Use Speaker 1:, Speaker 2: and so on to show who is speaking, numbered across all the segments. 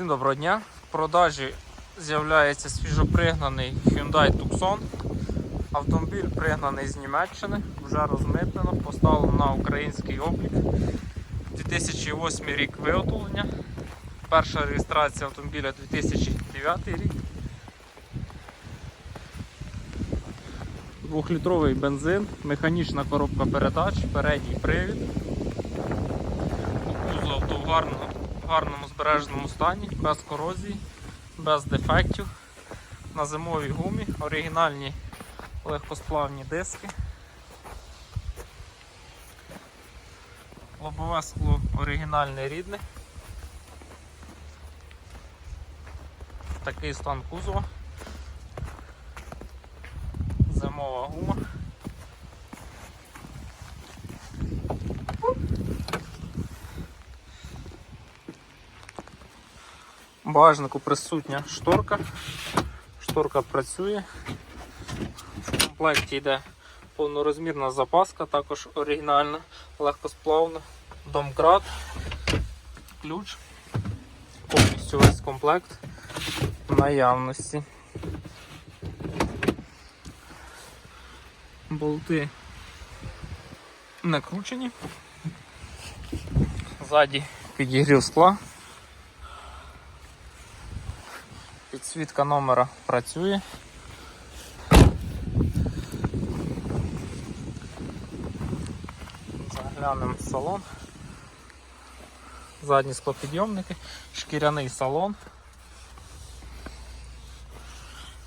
Speaker 1: Всім доброго дня. В продажі з'являється свіжопригнаний Hyundai Tucson. Автомобіль пригнаний з Німеччини, вже розмитнено, поставлено на український облік. 2008 рік виготовлення. Перша реєстрація автомобіля 2009 рік. Двохлітровий бензин, механічна коробка передач, передній привід. Кузов в гарному збереженому стані, без корозії, без дефектів. На зимовій гумі, оригінальні легкосплавні диски. Лобове скло оригінальне рідне. Такий стан кузова. Зимова гума. Багажнику присутня шторка. Шторка працює. В комплекті йде повнорозмірна запаска, також оригінальна, легкосплавна, домкрат, ключ. Повністю весь комплект наявності. Болти накручені. Ззаді підігрів скла. Підсвітка номера працює. Заглянемо в салон. Задні склопідйомники, шкіряний салон,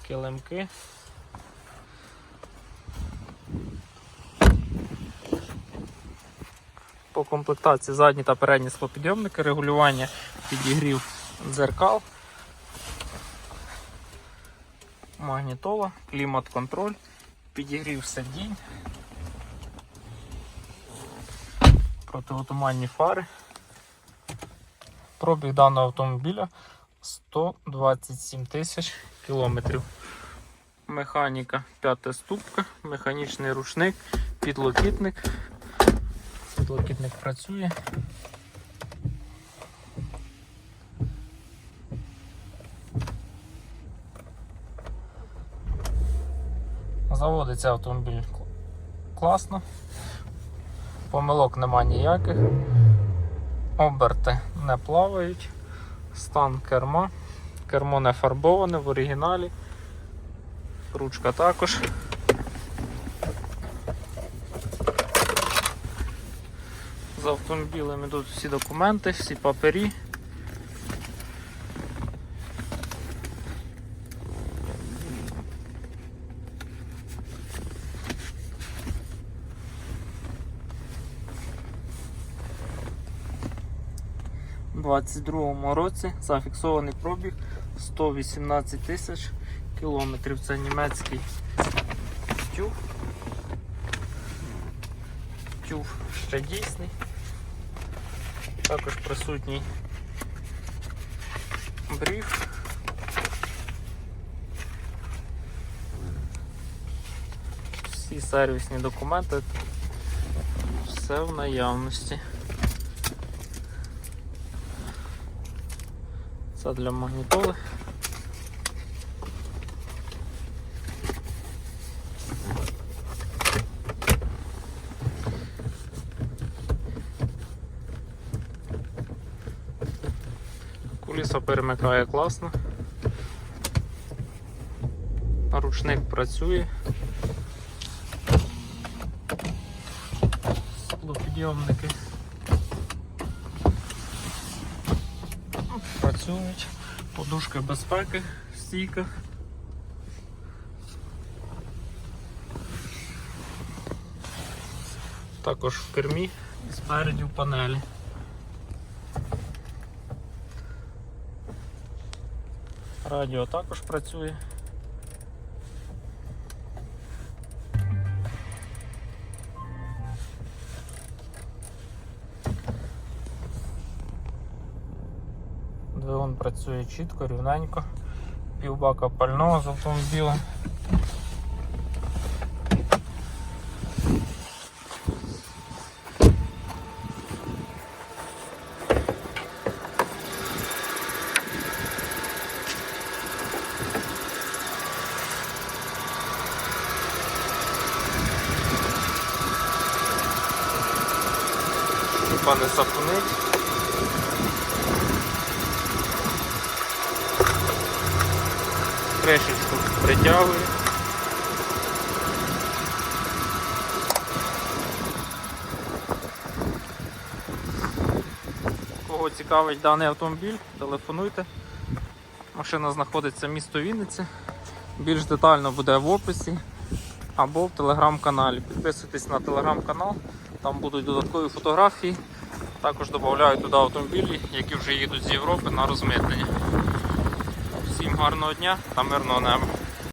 Speaker 1: килимки. По комплектації задні та передні склопідйомники, регулювання підігрів дзеркал. Магнітола, клімат-контроль, підігрів сидінь, протиотуманні фари. Пробіг даного автомобіля 127 тисяч кілометрів. Механіка п'ята ступка, механічний рушник, підлокітник. Підлокітник працює. Заводиться автомобіль класно, помилок нема ніяких, оберти не плавають, стан керма, кермо не фарбоване в оригіналі, ручка також. З автомобілем йдуть всі документи, всі папері. 22 році зафіксований пробіг 118 тисяч кілометрів. Це німецький тюф. Тюф ще дійсний. Також присутній бріф. Всі сервісні документи, все в наявності. Це для магнітоли. Куліса перемикає класно. Ручник працює. Склопідйомники працюють. Подушка безпеки в стійках. Також в кермі і спереді в панелі. Радіо також працює. Двигун працює чітко, рівненько, півбака пального з автомобілем. Пане сапунить. Кришечку притягує. Кого цікавить даний автомобіль, телефонуйте. Машина знаходиться в місто Вінниця. Більш детально буде в описі або в телеграм-каналі. Підписуйтесь на телеграм-канал, там будуть додаткові фотографії. Також додаю туди автомобілі, які вже їдуть з Європи на розмитнення. Гарного дня та мирного неба.